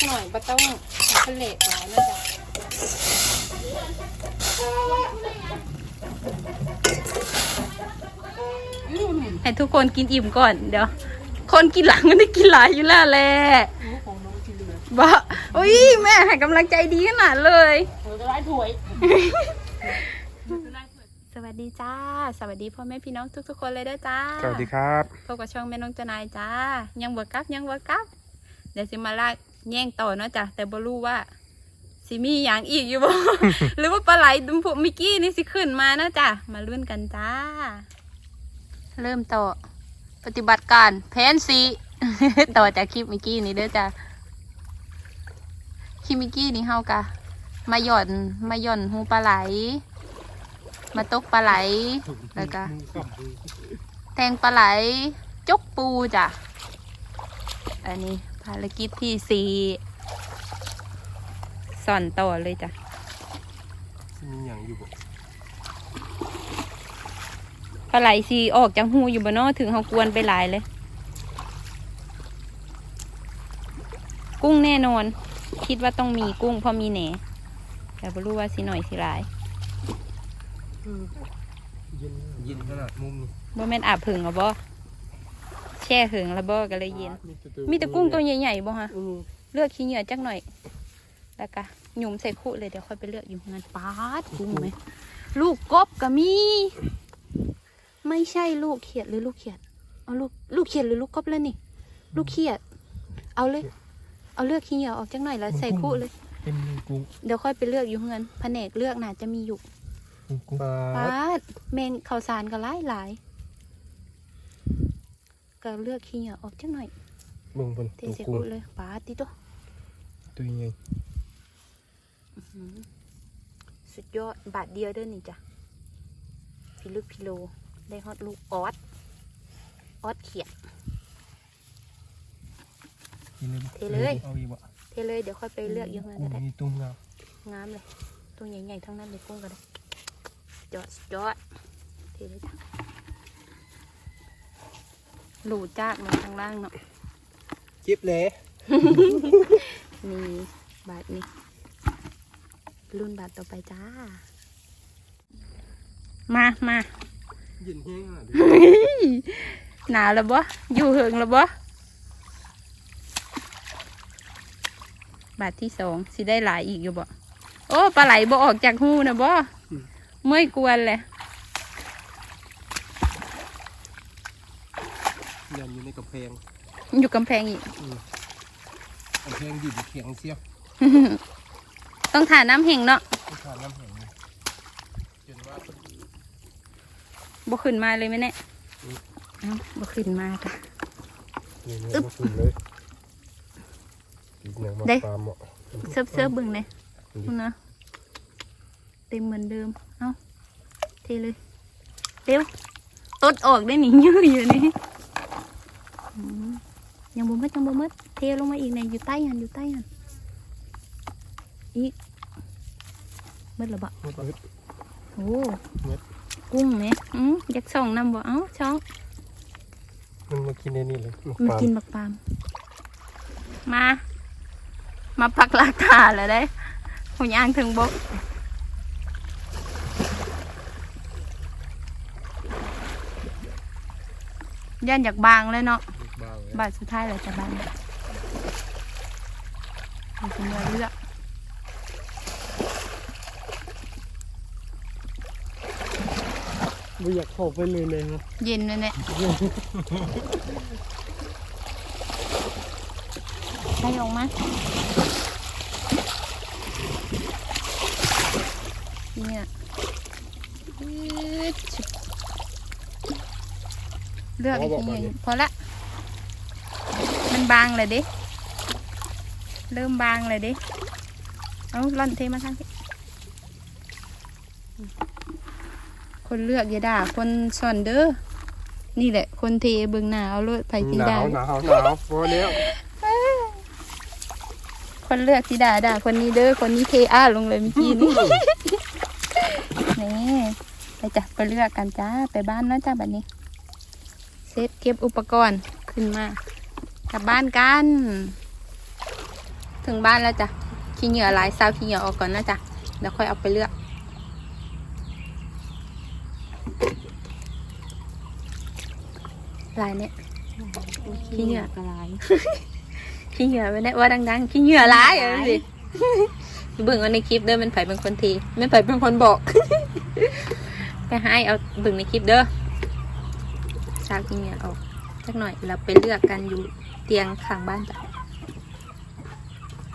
กหน่อยบ่ต้องทะเลหลายนะจ๊ะให้ทุกคนกินอิ่มก่อนเดี๋ยว คนกินหลังมันได้กินหลายอยู่แล้วแหละของน้องที่เหลือบ้าอุ้ยแม่ให้กำลังใจดีขนาดเลยเออก็ได้ถ้วยสวัสดีจ้า สวัสดีพ่อแม่พี่น้องทุกๆคนเลยเด้อจ้า สวัสดีครับพบกับช่องแม่น้องจนายจ้า ยังบ่กลับยังบ่กลับเดี๋ยวสิมาลาก แย่งต่อเนาะจ้ะแต่บ่รู้ว่าสิมีอย่างอีกอยู่บ่ หรือว่าปลาไหลดุมพวกมิกกี้นี่สิขึ้นมานะจ้ะมาลุ้นกันจ้า เริ่มต่อ ปฏิบัติการแผนสี ต่อจากคลิปมิกกี้นี่เด้อจ้ะคลิปมิกกี้นี่เฮากะมาหย่อนมาหย่อนหูปลาไหล มาตกปลาไหลแล้วก็แทงปลาไหลจกปูจ้ะอันนี้ภารกิจที่สี่สอนต่อเลยจ้ะมีอย่างอยู่บ่ปลาไหลสีออกจากหูอยู่บนนอถึงเขากวนไปหลายเลย กุ้งแน่นอน คิดว่าต้องมีกุ้งเพราะมีแหนแต่ไม่รู้ว่าสิหน่อยสิหลายเย็นเย็นขนาดมุมนี่บ่แม่นอาบผึ่งหรอบ่แช่หึงแล้วบ่ก็เลยเย็น มีแต่กุ้งตัวใหญ่ๆบ่ฮะอือเลือกขี้เหงื่อจักหน่อย แล้วก็หยุ่มใส่คู่เลยเดี๋ยวค่อยไปเลือกอยู่งานปาดกุ้งไหมลูกกบก็มี ไม่ใช่ลูกเขียดหรือลูกเขียดเอาลูกลูกเขียดหรือลูกกบแล้วนี่ ลูกเขียด เอาเลย เอาเลือกขี้เหงื่อออกจักหน่อยแล้วใส่คู่เลยเป็นกุ้งเดี๋ยวค่อยไปเลือกอยู่เงินแผนกเลือกน่าจะมีอยู่กุ้งปลาปาดเมนข้าวสารก็หลายหลาย ก็เลือกขี้เหงื่อออกจักหน่อยเบิ่งบนเทตัวใส่กุ้งคู่เลยปาดติโตตัวใหญ่หือสุดยอดบาทเดียวเด้อนี่จ้ะพิลึกพิโลได้ฮอตลูกออสออสเขียด กินเลยบ่เทเลย เอาอีกบ่เทเลยเดี๋ยวค่อยไปเลือกอยังไงกุ้ก็งได้ มีตุ้มงามงามเลย ตัวใหญ่ๆทั้งนั้นเลยกุ้งก็ได้ยอดสุดยอดเทเลยจ้ะ หลูจากเลยข้างล่างเนาะจิบเลยนี่บาทนี้รุ่นบาทต่อไปจ้า มามาเย็นแห้งขนาดนี้หนาวแล้วบ่อยู่เหิงแล้วบ่บาทที่สองสิได้หลายอีกอยู่บ่โอ้ปลาไหลบ่ออกจากหูนะบ่เมื่อยกวนเลย ยันอยู่ในกระเพ งอยู่กำแพงอีกกระเพงดิบแข็งเสียบต้องถ่าน้ำแห้งเนาะที่ทานน้ำแข็งนี่จนว่าบ่ขึ้นมาเลยไหมเนี่ยเอ้าบ่ขึ้นมาจ้ะนี่เนี่ยมาคุยเลยอีกหนึ่งมาเด้ปลาเหมาะเซิร์ฟเซิร์ฟเบิ่งเลยคุณนะเต็มเหมือนเดิม เอ้าเทเลย เร็วตดออกได้หนิยืดอยู่นี่อืมยัง บ่หมดยังบ่หมดเทลงมาอีกในอยู่ใต้หันอยู่ใต้หันอีกหมดแล้วบ่หมดเลยโอ้หมดกุ้งไหมอืมอยากส่องนำบ่เอ้าช่องมันมากินในนี่เลยมามาปลากินบักปาม มา มาปักหลักฐานแล้วได้ผมย่างถึงบกย่านอยากบางเลยเนาะ บางเลยบาทสุดท้ายเลยจะบางเราจะเลือกเลือกไม่อยากเข้าไปเลยเลยนะเย็นเลยเนี่ยให้ออกมาเนี่ยอืดชิบเลือกอีกทีหนึ่งพอละมัน บางเลยดิ เริ่มบางเลยดิ เอาล่อนเทมาทางที่คนเลือกอย่าด่า คนสอนเด้อ นี่แหละ คนเทเบิ่งหน้าเอาเลยไผสีหนาด่าวหนาวหนาวพอแล้วคนเลือกสีด่าด่าคนนี้เด้อ คนนี้เทอ้าลงเลยเมื่อกี้นี่นี่ไปจ้ะไปเลือกกันจ้า ไปบ้านนะจ้าบัดนี้ เซตเก็บอุปกรณ์ขึ้นมา กลับบ้านกันถึงถึงบ้านแล้วจ้ะขี้เหงื่อหลายซาวขี้เหงื่อออกก่อนนะจ๊ะเดี๋ยวค่อยเอาไปเลือกลายเนี่ยขี้เหงื่อกระลายขี้เหงื่อไม่ได้ว่าดังๆขี้เหงื่อร้ายเออสิเบิ่งเอาในคลิปเด้อมันไผเป็นคนทีไม่ไผเป็นคนบอกไปให้เอาเบิ่งในคลิปเด้อซาวขี้เหงื่อออกสักหน่อยเราไปเลือกกันอยู่เตียงข้างบ้านจ้ะ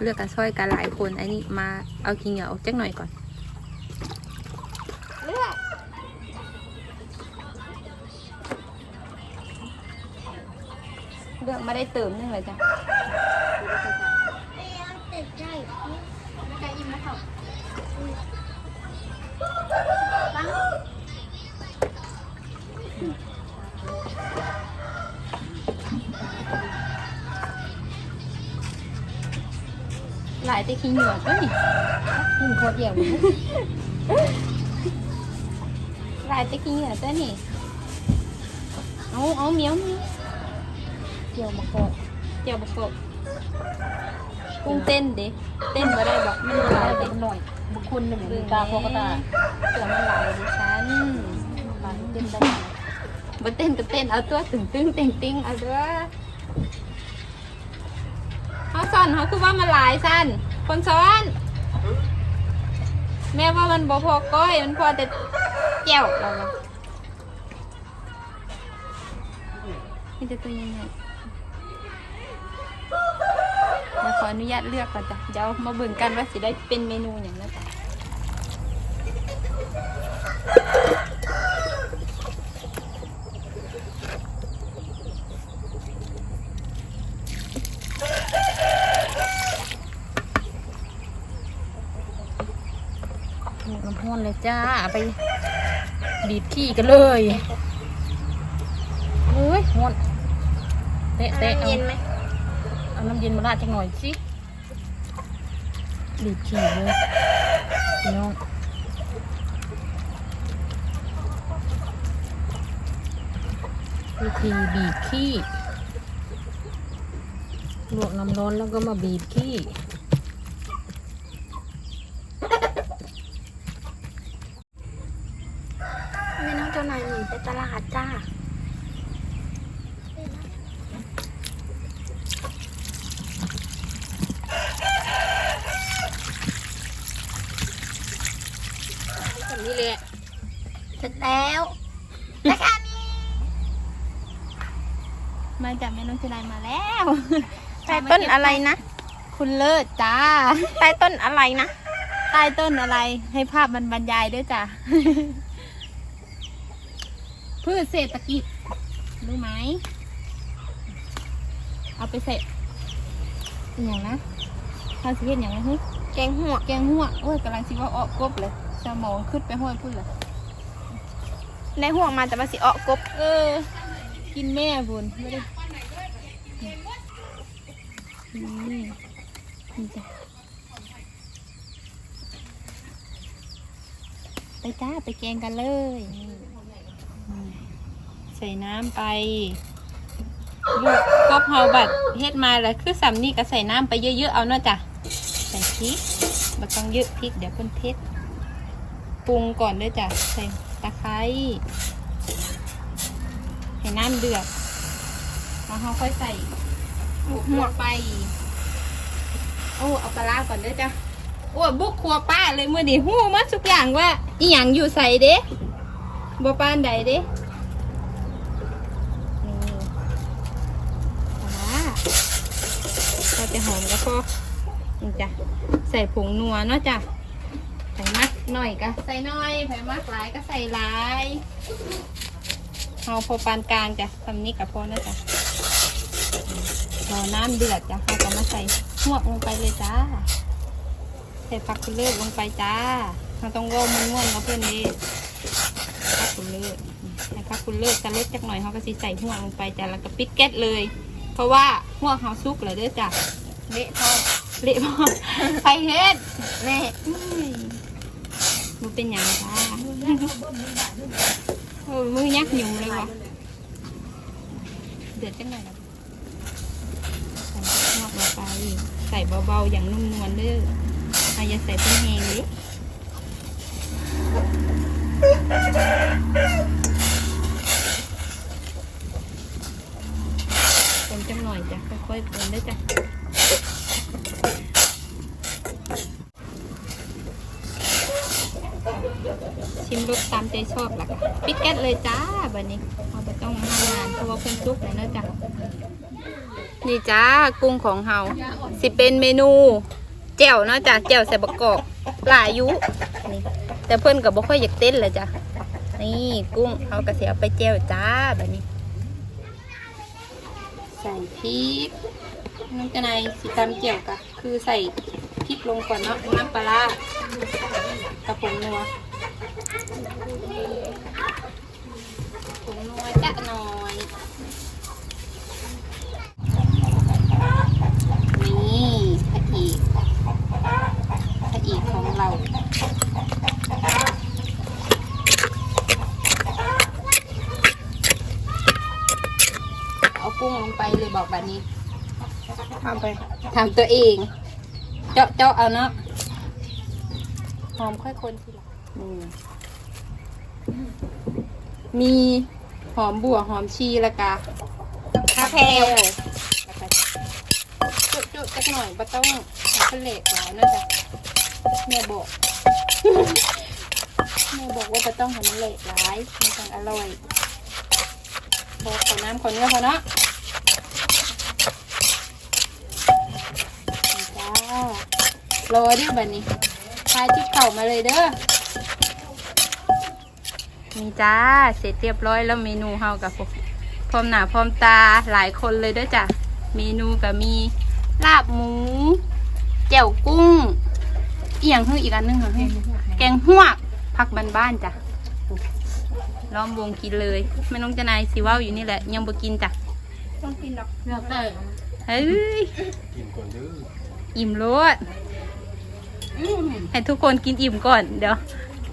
เลือกกันช่อยกันหลายคนไอ้นี่มาเอากิ่งเหงื่อออกจักหน่อยก่อนเลือกเลือกมาได้เติมนึงเลยจ้ะ หลายแต่ขี้เหงื่อก็นี่ขึ้นโคตรเหี่ยวหลายแต่ขี้เหงื่อก็นี่เอาเอาเหมียวเหมียวเกี่ยวมาโคตรเดี๋ยวบอกกบกุ้งเต้นเด้เต้นมาได้บอกมันหลายเด็เด้กหน่อยบุคคลหนึ่งตาโคกตาเสือมันหลายดิฉันตาเต็มได้บ่เต้นก็เต้นเอาตัวตึงตึงเต็งติงเอาเด้อ เขาสอนเขาคือว่ามันหลายสั้นคนสอน แม่ว่ามันบ่พอก้อย มันพอแต่แก้วเราอะนี่จะตัวยังไงขออนุญาตเลือกก่อนจ้ะ เดี๋ยวมาเบิ่งกันว่าสิได้เป็นเมนูอย่างนั้นจ้ะ น้ำห้อนเลย จ้าไปบีบขี้กันเลยเฮ้ยห้อนเตะเตะเอาเอาน้ำเย็นมาราดจังหน่อยสิบีบขี้เลยพี่น้องวิธีบีบขี้ลวกน้ำร้อนแล้วก็มาบีบขี้ แม่น้องเจ้านายหนีไปตลาดจ้า แบบนี้เลย เส ร็จแล้วนะคะนี่มาจากแม่น้องเจ้านายมาแล้วใต้ต้นอะไรนะ คุณเลิศจ้าใต้ต้นอะไรนะใต้ต้นอะไรให้ภาพมันบรรยายด้วยจ้ะพืชเศรษฐกิจรู้ไหม เอาไปเสร็จอหย่างนะข้าวสิเฮ็ดอย่างไรฮึแกงหัวแกงหัวโอ้ยกำลังสิว่าออกกบเลยสมองขึ้นไปห้วยพุ่นเลย ในหัวงมาแต่มาสิออกกบ เออ กินแม่บุญไม่ได้นี่นี่จ้ะไปจ้าไปแกงกันเลย ใส่น้ำไปลูกกบเฮาบัดเฮ็ดมาแล้วคือสำนี่ก็ใส่น้ำไปเยอะๆเอาเนาะจ้ะใส่พริกบ่ต้องเยอะพริกเดี๋ยวเพิ่นเผ็ดปรุงก่อนเด้วยจ้ะใส่ ตะไคร้ให้น้ำเดือดแล้วเราค่อยใส่หัวไป โอ้เอาปลาร้าก่อนเด้อจ้ะโอ้บุกครัวป้าเลยมื่อนี้หู้มาทุกอย่างว่าอีหยังอยู่ใส่เด้บ่ปานใดเด้นี่ปลาร้าเราจะหอมก็นี่จ้ะใส่ผงนัวเนาะจ้ะใส่มัก หน่อยก็ใส่น้อยใส่มักหลายก็ใส่หลายเอาพอปานกลางจ้ะทำนี้กับพอนะจ๊ะรอน้ำเดือดจ้ะเราก็มาใส่หวกลงไปเลยจ้า ใส่ผักคุเลิศลงไปจ้าเราต้องว่มันง่วนเราเพื่อนนี้ผักคุเลิศให้ผักคุเลิศจะเล็ดจักหน่อยเขาก็สิใส่หัวลงไปจ้ะแล้วก็ปิดแก๊สเลย เพราะว่าหัวเขาซุกเลยเด้อจ้ะเละพอเละพอไปเฮ็ดแม่ย มันเป็นอย่างจ้าโอ้ยมือยักหยุ่เลยวะเดือดจังเลยใส่หมอกลงไป ใส่เบาๆ อย่างนุ่มนวลเด้ออาอย่าใส่เป็นแหงดิคนจังหน่อยจ้ะ ค่อยๆคนได้อจ้ะ ชิมรสตามใจชอบล่ะค่ะปิดแก๊สเลยจ้าบัดนี้เราไปต้องห้านานเพราะว่าเพิ่นซุกแล้วเนอะจ้ะนี่จ้ากุ้งของเฮาสิเป็นเมนูแจ่วเนาะจ้ะแจ่วใส่บะกอกหลายอยุนี่แต่เพื่อนกับบ่ค่อยอยากเต้นเลยจ้ะนี่กุ้งเฮากระเสียไปแจ่วจ้าแบบนี้ ใส่พริกน้องจะนายสิตำแจ่วกะคือใส่พริกลงก่อนเนาะน้ำปลาร้ากระผงนัว ผงนัวจะหน่อย นี่พระเอกพระเอกของเรา เอากุ้งลงไปเลยบอกแบบนี้ ทำไปทำตัวเอง เจาะเจาะเอาเนาะหอมค่อยคนทีหลังนี่มี หอมบัวหอมชีแล้วก็ข้าวแพรวแล้วก็จุจุจักหน่อยบ่ต้องทำเป็นเหล็กหลายเนอะจ๊ะแม่บอกแม่บอกว่าบ่ต้องทำมันเหล็กหลายมันจะอร่อยพอขอน้ำขอเนื้อพอเนาะนี่จ้ารอเด้อบัดนี้พายที่เข่ามาเลยเด้อ นี่จ้า เสร็จเรียบร้อยแล้วเมนูเฮากับผมพร้อมหน้าพร้อมตาหลายคนเลยเด้อจ้ะ เมนูก็มีลาบหมูแจ่วกุ้ง อีหยังเพิ่งอีกอันหนึงเหรอเฮ้ยแกงหวกผักบ้านๆจ้ะล้อมวงกินเลยไม่น้องจะนายสิเว้าอยู่นี่แหละ ยังบ่กินจ้ะต้องกินดอกเลือกได้เฮ้ยกินก่อนเด้ออิ่มรสให้ทุกคนกินอิ่มก่อนเดี๋ยว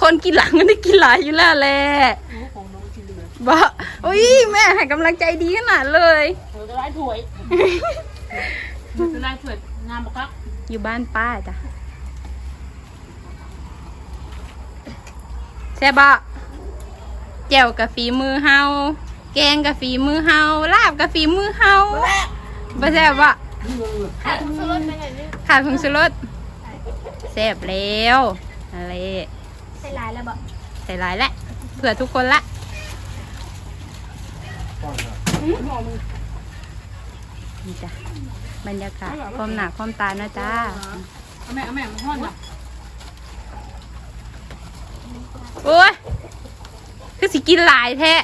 คนกินหลังมันได้กินหลายอยู่แล้วแหละของน้องที่เหลือบ้าอุ้ยแม่ให้กำลังใจดีขนาดเลยเธอจะได้ถ้วยเธอจะได้ถ้วยงามบักคักอยู่บ้านป้าจ้ะแซ่บะแจ่วกับฝีมือเฮาแกงกับฝีมือเฮาลาบกับฝีมือเฮาบ่แซ่บะขาดสลดไปหน่อยนึงขาดผงชูรสแซ่บแล้วอะไร ใส่ลายแล้วบอก ใส่หลายแล้วเผื่อทุกคนละป้อนนะนี่จ้ะบรรยากาศความหนาความตานะจ้าเอาแม่เอาแม่มาทอดน่ะโอ้ยคือสิกินหลายแท้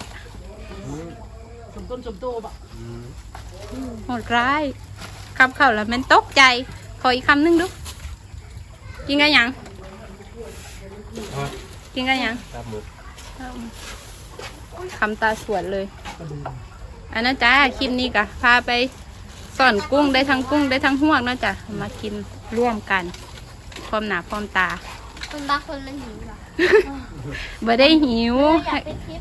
สมต้นสมโตบะอืมโหดร้ายคำเข้าแล้วมันตกใจ ขออีกคำหนึงดูกินกันยังอะ กินกันยังตับหมึกคำตาสวดเลย อันนั้นจ้าคลิปนี้กะพาไปสอนกุ้งได้ทั้งกุ้งได้ทั้งหวกเนาะจ้ะมากินร่วมกันพร้อมหนาพร้อมตา คนบางคนมันหิวหรอบ่ได้หิว อยากไปคลิป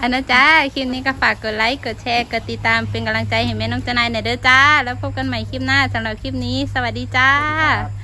อันนั้นจ้าคลิปนี้ก็ฝากกดไลค์ กดแชร์ กดติดตามเป็นกำลังใจให้แม่น้องเจนายหน่อยเด้อจ้า แล้วพบกันใหม่คลิปหน้าสำหรับคลิปนี้ สวัสดีจ้าครับ